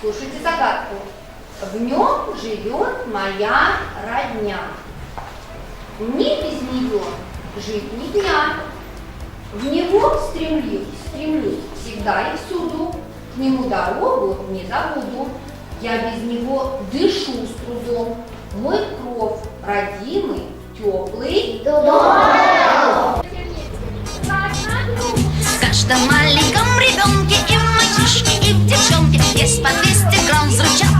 Слушайте загадку. В нем живет моя родня. Мне без нее жить ни дня. В него стремлюсь, стремлюсь всегда и всюду. К нему дорогу не забуду. Я без него дышу с трудом. Мой кров родимый, теплый. В каждом маленьком ребенке и мальчишке, и в девчонке Есть по 200 грамм взрывчатки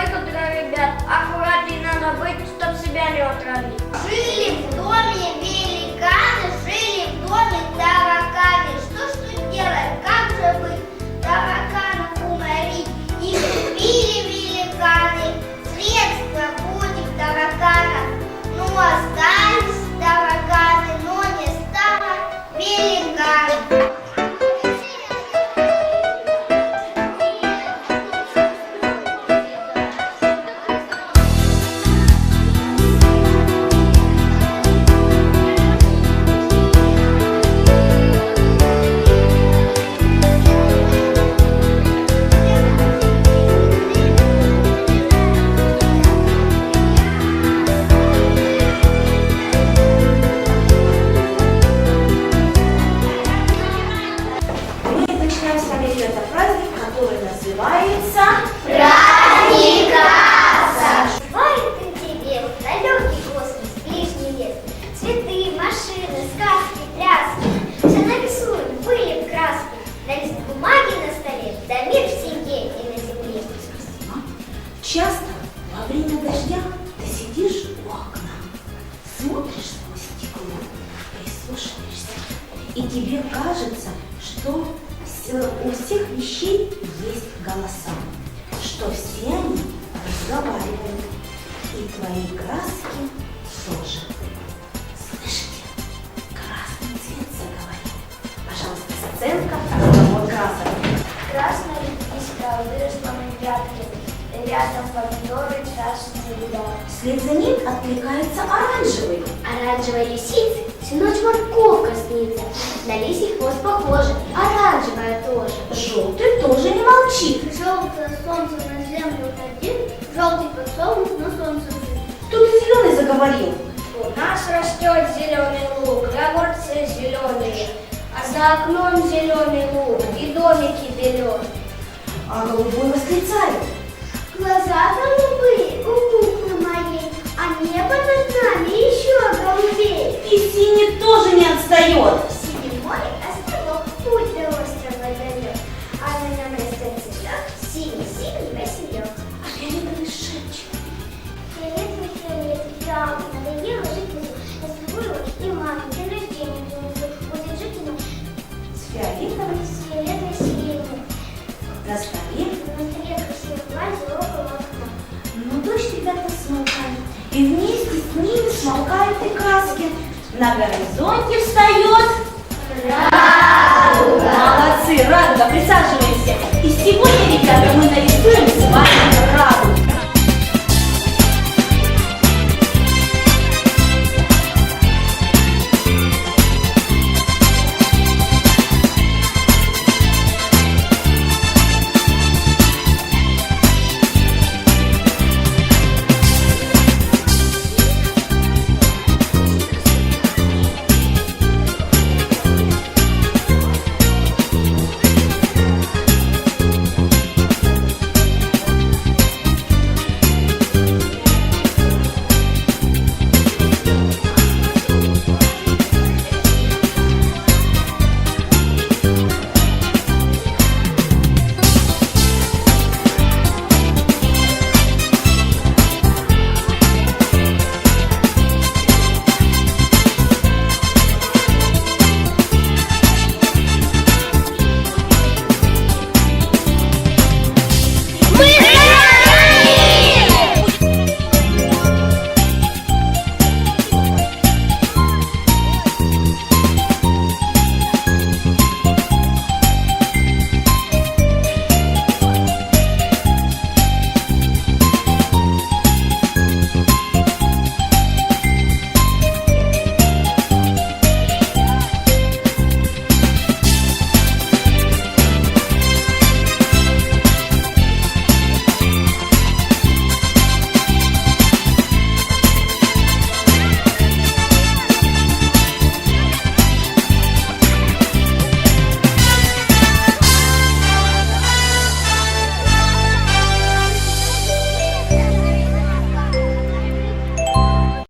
только для ребят. Аккуратней надо быть, чтоб себя не отравить. Жили в доме великаны, жили в доме тараканы. Что ж тут делать, как же быть? Мы начинаем с вами этот праздник, который называется Звонит интерес, далекий космос, ближний лес. Цветы, машины, сказки, пляски. Все нарисуем, были краски. На лист бумаги на столе, да мир в семье и на земле. Часто во время дождя ты сидишь у окна, смотришь сквозь стекло, прислушиваешься, и тебе кажется, что у всех вещей есть голоса, что все они разговаривают, и твои краски тоже. Слышите? Красный цвет заговорил. Пожалуйста, сценка разговор красок. Красная редиска выросла на грядке. Рядом помидоры, красные ряда. Вслед за ним откликается оранжевый. Оранжевая лисица, всю ночь морковка снится. На лисий хвост похоже, желтая тоже. Желтый тоже не молчит. Желтое солнце на землю один. желтый подсолнух на солнце жив. Тут и зеленый заговорил. У нас растет зеленый лук, и огурцы зеленые, а за окном зеленый лук, и домики зеленые. А голубой восклицает. Глаза голубые у куклы моей, а небо над нами еще голубее. И синий тоже не отстает. На горизонте встает. Молодцы, радуга, присаживаемся. И сегодня, ребята, мы нарисуем с вами.